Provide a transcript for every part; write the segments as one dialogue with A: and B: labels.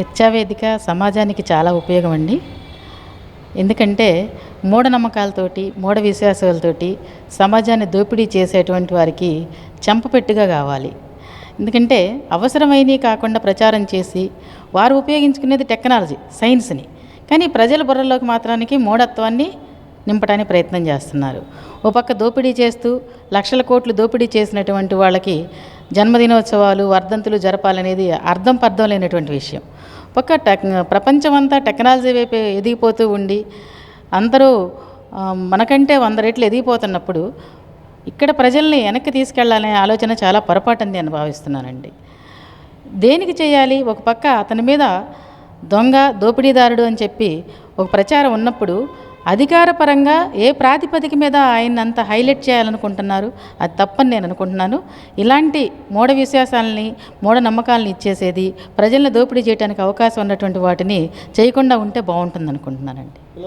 A: చర్చా వేదిక సమాజానికి చాలా ఉపయోగం అండి ఎందుకంటే మూఢనమ్మకాలతోటి మూఢ విశ్వాసాలతోటి సమాజాన్ని దోపిడీ చేసేటువంటి వారికి చెంపపెట్టుగా కావాలి. ఎందుకంటే అవసరమైనవి కాకుండా ప్రచారం చేసి వారు ఉపయోగించుకునేది టెక్నాలజీ సైన్స్ని. కానీ ప్రజల బుర్రలోకి మాత్రానికి మూఢత్వాన్ని నింపడానికి ప్రయత్నం చేస్తున్నారు. ఓ పక్క దోపిడీ చేస్తూ లక్షల కోట్లు దోపిడీ చేసినటువంటి వాళ్ళకి జన్మదినోత్సవాలు వర్ధంతులు జరపాలనేది అర్థం పర్థం లేనటువంటి విషయం. ఒక టెక్ ప్రపంచమంతా టెక్నాలజీ వైపు ఎదిగిపోతూ ఉండి అందరూ మనకంటే వంద రెట్లు ఎదిగిపోతున్నప్పుడు ఇక్కడ ప్రజల్ని వెనక్కి తీసుకెళ్ళాలనే ఆలోచన చాలా పొరపాటు నేను భావిస్తున్నానండి. దేనికి చేయాలి? ఒక పక్క అతని మీద దొంగ దోపిడీదారుడు అని చెప్పి ఒక ప్రచారం ఉన్నప్పుడు అధికారపరంగా ఏ ప్రాతిపదిక మీద ఆయన అంత హైలైట్ చేయాలనుకుంటున్నారు? అది తప్పని నేను అనుకుంటున్నాను. ఇలాంటి మూఢ విశ్వాసాలని మూఢ నమ్మకాలను ఇచ్చేసేది ప్రజలను దోపిడీ చేయడానికి అవకాశం ఉన్నటువంటి వాటిని చేయకుండా ఉంటే బాగుంటుంది అనుకుంటున్నానండి.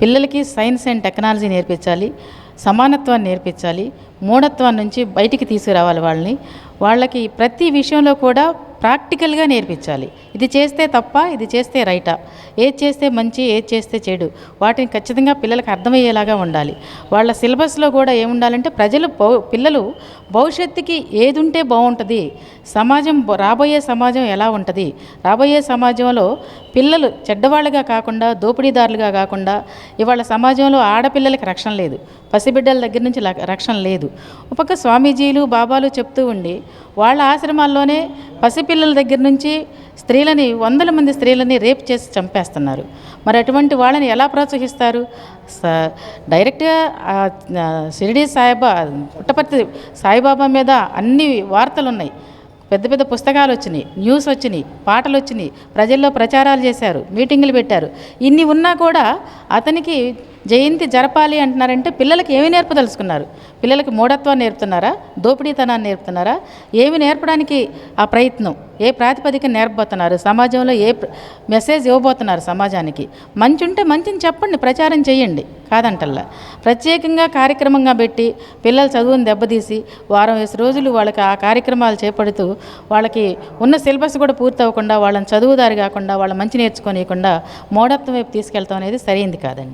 B: పిల్లలకి
A: సైన్స్ అండ్ టెక్నాలజీ నేర్పించాలి సమానత్వాన్ని నేర్పించాలి మూఢత్వం నుంచి బయటికి తీసుకురావాలి వాళ్ళని. వాళ్ళకి ప్రతి విషయంలో కూడా ప్రాక్టికల్గా నేర్పించాలి. ఇది చేస్తే తప్ప ఇది చేస్తే రైటా? ఏది చేస్తే మంచి ఏది చేస్తే చెడు? వాటిని ఖచ్చితంగా పిల్లలకు అర్థమయ్యేలాగా ఉండాలి. వాళ్ళ సిలబస్లో కూడా ఏముండాలంటే ప్రజలు పిల్లలు భవిష్యత్తుకి ఏది ఉంటే బాగుంటుంది సమాజం రాబోయే సమాజం ఎలా ఉంటుంది? రాబోయే సమాజంలో పిల్లలు చెడ్డవాళ్ళుగా కాకుండా దోపిడీదారులుగా కాకుండా ఇవాళ సమాజంలో ఆడపిల్లలకి రక్షణ లేదు. పసిబిడ్డల దగ్గర నుంచి ల- రక్షణ లేదు. ఒక స్వామీజీలు బాబాలు చెప్తూ ఉండి వాళ్ళ ఆశ్రమాల్లోనే పసిపిల్లల దగ్గర నుంచి స్త్రీలని వందల మంది స్త్రీలని రేప్ చేసి చంపేస్తున్నారు. మరి అటువంటి వాళ్ళని ఎలా ప్రోత్సహిస్తారు? స డైరెక్ట్గా షిరిడి సాయిబా పుట్టపర్తి సాయిబాబా మీద అన్ని వార్తలు ఉన్నాయి పెద్ద పెద్ద పుస్తకాలు వచ్చినాయి న్యూస్ వచ్చినాయి పాటలు వచ్చినాయి ప్రజల్లో ప్రచారాలు చేశారు మీటింగులు పెట్టారు. ఇన్ని ఉన్నా కూడా అతనికి జయంతి జరపాలి అంటున్నారంటే పిల్లలకి ఏమి నేర్పదలుచుకున్నారు? పిల్లలకి మూఢత్వాన్ని నేర్పుతున్నారా? దోపిడీతనాన్ని నేర్పుతున్నారా? ఏమి నేర్పడానికి ఆ ప్రయత్నం? ఏ ప్రాతిపదిక నేర్పబోతున్నారు? సమాజంలో ఏ మెసేజ్ ఇవ్వబోతున్నారు సమాజానికి? మంచి ఉంటే మంచిని చెప్పండి ప్రచారం చేయండి. కాదంటల్లా. ప్రత్యేకంగా కార్యక్రమంగా పెట్టి పిల్లల చదువుని దెబ్బతీసి వారం వేసి రోజులు వాళ్ళకి ఆ కార్యక్రమాలు చేపడుతూ వాళ్ళకి ఉన్న సిలబస్ కూడా పూర్తి అవ్వకుండా వాళ్ళని చదువుదారి కాకుండా వాళ్ళ మంచి నేర్చుకోనియకుండా మూఢత్వం వైపు తీసుకెళ్తాం అనేది సరైంది కాదండి.